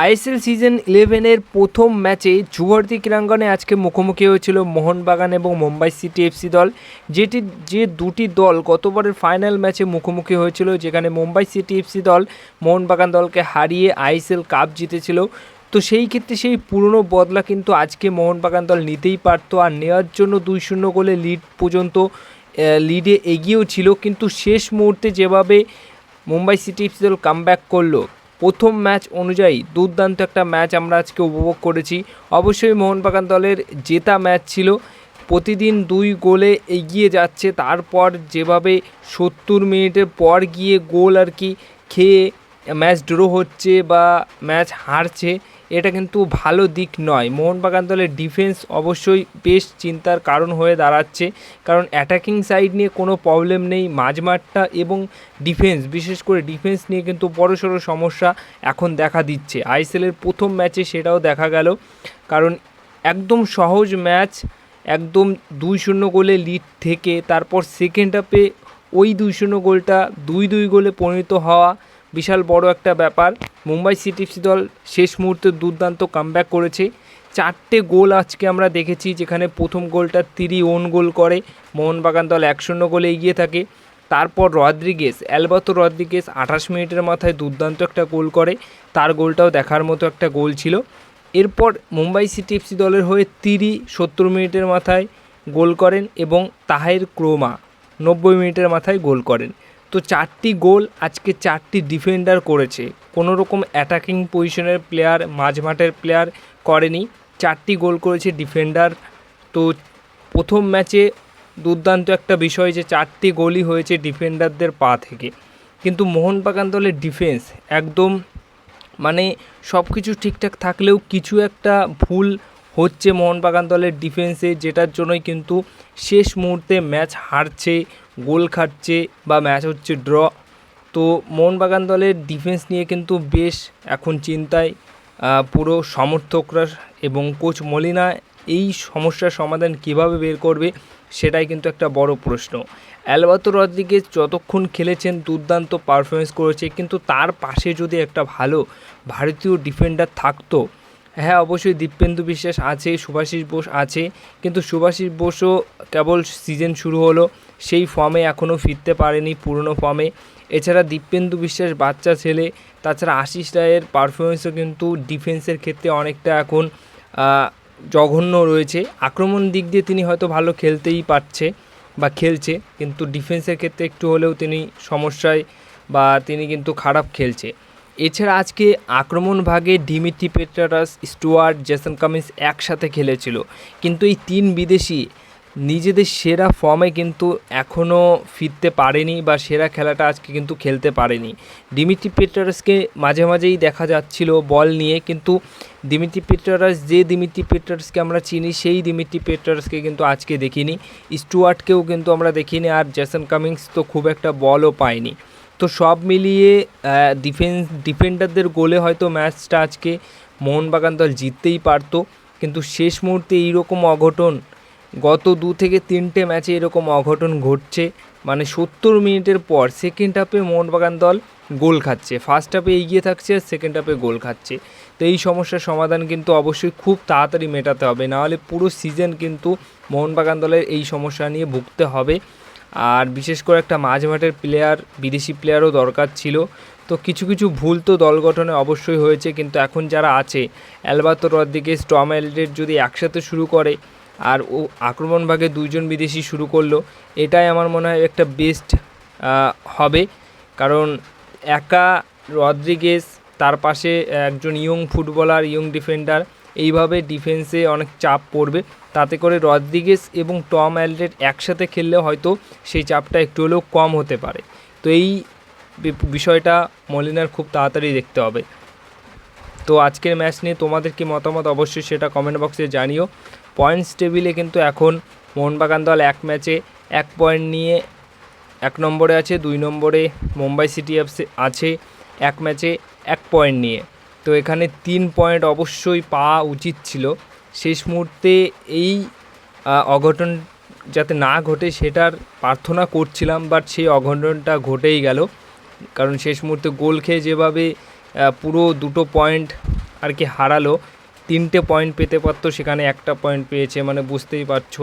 ISL season ইলেভেনের প্রথম ম্যাচে যুবর্তী ক্রীড়াঙ্গনে আজকে মুখোমুখি হয়েছিল মোহনবাগান এবং মুম্বাই সিটি এফসি দল। যেটি, যে দুটি দল গতবারের ফাইনাল ম্যাচে মুখোমুখি হয়েছিল, যেখানে মুম্বাই সিটি এফসি দল মোহনবাগান দলকে হারিয়ে আইএসএল কাপ জিতেছিল। তো সেই ক্ষেত্রে সেই পুরনো বদলা কিন্তু আজকে মোহনবাগান দল নিতেই পারতো আর নেওয়ার জন্য দুই শূন্য গোলে লিড পর্যন্ত লিডে এগিয়েও ছিল। কিন্তু শেষ মুহূর্তে যেভাবে মুম্বাই সিটি এফসি দল কামব্যাক করল প্রথম ম্যাচ অনুযায়ী দুর্দান্ত একটা ম্যাচ আমরা আজকে উপভোগ করেছি। অবশ্যই মোহনবাগান দলের জেতা ম্যাচ ছিল। প্রতিদিন দুই গোলে এগিয়ে যাচ্ছে, তারপর যেভাবে সত্তর মিনিটের পর গিয়ে গোল আর কি খেয়ে ম্যাচ ড্র হচ্ছে বা ম্যাচ হারছে এটা কিন্তু ভালো দিক নয়। মোহনবাগান দলের ডিফেন্স অবশ্যই বেশ চিন্তার কারণ হয়ে দাঁড়াচ্ছে। কারণ অ্যাটাকিং সাইড নিয়ে কোনো প্রবলেম নেই মাঝমাঠটা এবং ডিফেন্স বিশেষ করে ডিফেন্স নিয়ে কিন্তু বড়সড় সমস্যা এখন দেখা দিচ্ছে। আইএসএলের প্রথম ম্যাচে সেটাও দেখা গেল। কারণ একদম সহজ ম্যাচ একদম দুই শূন্য গোলে লিড থেকে, তারপর সেকেন্ড হাফে ওই দুই শূন্য গোলটা দুই দুই গোলে পরিণত হওয়া বিশাল বড় একটা ব্যাপার। মুম্বাই সিটি দল শেষ মুহূর্তে দুর্দান্ত কামব্যাক করেছে। চারটে গোল আজকে আমরা দেখেছি, যেখানে প্রথম গোলটা তিরি ওন গোল করে। মোহনবাগান দল এক শূন্য গোলে এগিয়ে থাকে। তারপর রদ্রিগেস অ্যালবাতো রদ্রিগেস আঠাশ মিনিটের মাথায় দুর্দান্ত একটা গোল করে। তার গোলটাও দেখার মতো একটা গোল ছিল। এরপর মুম্বাই সিটি এফসি দলের হয়ে তিরি সত্তর মিনিটের মাথায় গোল করেন এবং তাহের ক্রোমা নব্বই মিনিটের মাথায় গোল করেন। তো চারটি গোল আজকে চারটি ডিফেন্ডার করেছে। কোনো রকম অ্যাটাকিং পজিশনের প্লেয়ার মাঝমাঠের প্লেয়ার করেনি। চারটি গোল করেছে ডিফেন্ডার তো প্রথম ম্যাচে দুর্দান্ত একটা বিষয় যে চারটি গোলই হয়েছে ডিফেন্ডারদের পা থেকে। কিন্তু মোহনবাগান দলের ডিফেন্স একদম মানে সব কিছু ঠিকঠাক থাকলেও কিছু একটা ভুল হচ্ছে মোহনবাগান দলের ডিফেন্সে যেটার জন্যই কিন্তু শেষ মুহূর্তে ম্যাচ হারছে, গোল খাচ্ছে বা ম্যাচ হচ্ছে ড্র তো মোহনবাগান দলের ডিফেন্স নিয়ে কিন্তু বেশ এখন চিন্তায় পুরো সমর্থকরা এবং কোচ মলিনা এই সমস্যার সমাধান কীভাবে বের করবে সেটাই কিন্তু একটা বড় প্রশ্ন। অ্যালবাতো রদ্রিগেজ যতক্ষণ খেলেছেন, দুর্দান্ত পারফরমেন্স করেছে, কিন্তু তার পাশে যদি একটা ভালো ভারতীয় ডিফেন্ডার থাকতো হ্যাঁ অবশ্যই দীপেন্দু বিশ্বাস আছে, সুভাষিস বোস আছে, কিন্তু সুভাষিস বোসও কেবল সিজন শুরু হলো, সেই ফর্মে এখনও ফিরতে পারেনি পুরনো ফর্মে এছাড়া দীপেন্দু বিশ্বাস বাচ্চা ছেলে, তাছাড়া আশিস রায়ের পারফরমেন্সও কিন্তু ডিফেন্সের ক্ষেত্রে অনেকটা এখন জঘন্য রয়েছে। আক্রমণ দিক দিয়ে তিনি হয়তো ভালো খেলতেই পারছে বা খেলছে, কিন্তু ডিফেন্সের ক্ষেত্রে একটু হলেও তিনি সমস্যায় বা তিনি কিন্তু খারাপ খেলছে। এছাড়া আজকে আক্রমণ ভাগে পেট্রারাস স্টুয়ার্ট, জেসন কামিন্স একসাথে খেলেছিল। কিন্তু এই তিন বিদেশি নিজেদের সেরা ফর্মে কিন্তু এখনও ফিরতে পারেনি বা সেরা খেলাটা আজকে কিন্তু খেলতে পারেনি। ডিমিটি পেট্রারাসকে মাঝে মাঝেই দেখা যাচ্ছিল বল নিয়ে, কিন্তু দিমিত্রি পেট্রারাস যে দিমিত্রি পেট্রারাসকে আমরা চিনি, সেই দিমিত্রি পেট্রারাসকে কিন্তু আজকে দেখিনি। স্টুয়ার্টকেও কিন্তু আমরা দেখিনি আর জেসন কামিংস তো খুব একটা বলও পায়নি। তো সব মিলিয়ে ডিফেন্স ডিফেন্ডারদের গোলে হয়তো ম্যাচটা আজকে মোহনবাগান দল জিততেই পারতো। কিন্তু শেষ মুহূর্তে এইরকম অঘটন, গত দু থেকে তিনটে ম্যাচে এরকম অঘটন ঘটছে। মানে সত্তর মিনিটের পর সেকেন্ড হাফে মোহনবাগান দল গোল খাচ্ছে। ফার্স্ট হাফে এগিয়ে থাকছে আর সেকেন্ড হাফে গোল খাচ্ছে। তো এই সমস্যার সমাধান কিন্তু অবশ্যই খুব তাড়াতাড়ি মেটাতে হবে। নাহলে পুরো সিজন কিন্তু মোহনবাগান দলের এই সমস্যা নিয়ে ভুগতে হবে। আর বিশেষ করে একটা মাঝমাঠের প্লেয়ার বিদেশি প্লেয়ারও দরকার ছিল। তো কিছু কিছু ভুল তো দল গঠনে অবশ্যই হয়েছে, কিন্তু এখন যারা আছে অ্যালবাতো রদ্রিগেজ, টম এলডের যদি একসাথে শুরু করে, আর ও আক্রমণ ভাগে দুইজন বিদেশি শুরু করল, এটাই আমার মনে হয় একটা বেস্ট হবে। কারণ একা রদ্রিগেজ, তার পাশে একজন ইয়ং ফুটবলার ইয়ং ডিফেন্ডার এইভাবে ডিফেন্সে অনেক চাপ পড়বে। তাতে করে রদ্রিগেস এবং টম অ্যালডেড একসাথে খেললে হয়তো সেই চাপটা একটু হলেও কম হতে পারে। তো এই বিষয়টা মলিনার খুব তাড়াতাড়ি দেখতে হবে। তো আজকের ম্যাচ নিয়ে তোমাদের কি মতামত? অবশ্যই সেটা কমেন্ট বক্সে জানিও। পয়েন্টস টেবিলে কিন্তু এখন মোহনবাগান দল এক ম্যাচে এক পয়েন্ট নিয়ে এক নম্বরে আছে, দুই নম্বরে মুম্বাই সিটি এফসি আছে, এক ম্যাচে এক পয়েন্ট নিয়ে। তো এখানে তিন পয়েন্ট অবশ্যই পাওয়া উচিত ছিল। শেষ মুহূর্তে এই অঘটন যাতে না ঘটে সেটার প্রার্থনা করছিলাম, বাট সেই অঘটনটা ঘটেই গেল। কারণ শেষ মুহূর্তে গোল খেয়ে যেভাবে পুরো দুটো পয়েন্ট আর কি হারালো, তিনটে পয়েন্ট পেতে পারতো, সেখানে একটা পয়েন্ট পেয়েছে মানে বুঝতেই পারছ।